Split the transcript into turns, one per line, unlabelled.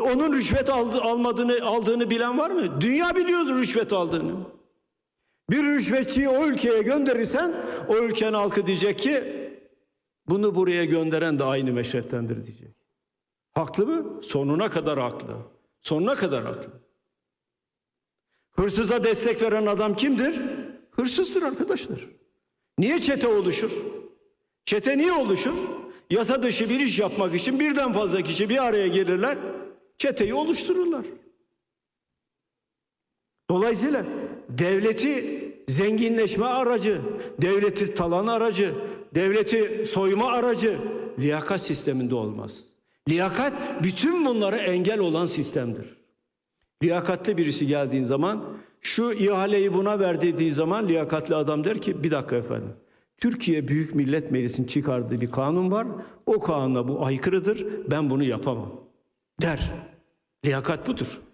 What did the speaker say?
Onun rüşvet aldı, almadığını aldığını bilen var mı? Dünya biliyordu rüşvet aldığını. Bir rüşvetçiyi o ülkeye gönderirsen o ülkenin halkı diyecek ki bunu buraya gönderen de aynı meşrettendir diyecek. Haklı mı? Sonuna kadar haklı. Sonuna kadar haklı. Hırsıza destek veren adam kimdir? Hırsızdır arkadaşlar. Niye çete oluşur? Çete niye oluşur? Yasa dışı bir iş yapmak için birden fazla kişi bir araya gelirler, çeteyi oluştururlar. Dolayısıyla devleti zenginleşme aracı, devleti talan aracı, devleti soyma aracı liyakat sisteminde olmaz. Liyakat bütün bunlara engel olan sistemdir. Liyakatli birisi geldiğin zaman şu ihaleyi buna ver dediği zaman liyakatli adam der ki bir dakika efendim. Türkiye Büyük Millet Meclisi'nin çıkardığı bir kanun var. O kanuna bu aykırıdır. Ben bunu yapamam. Der. Liyakat budur.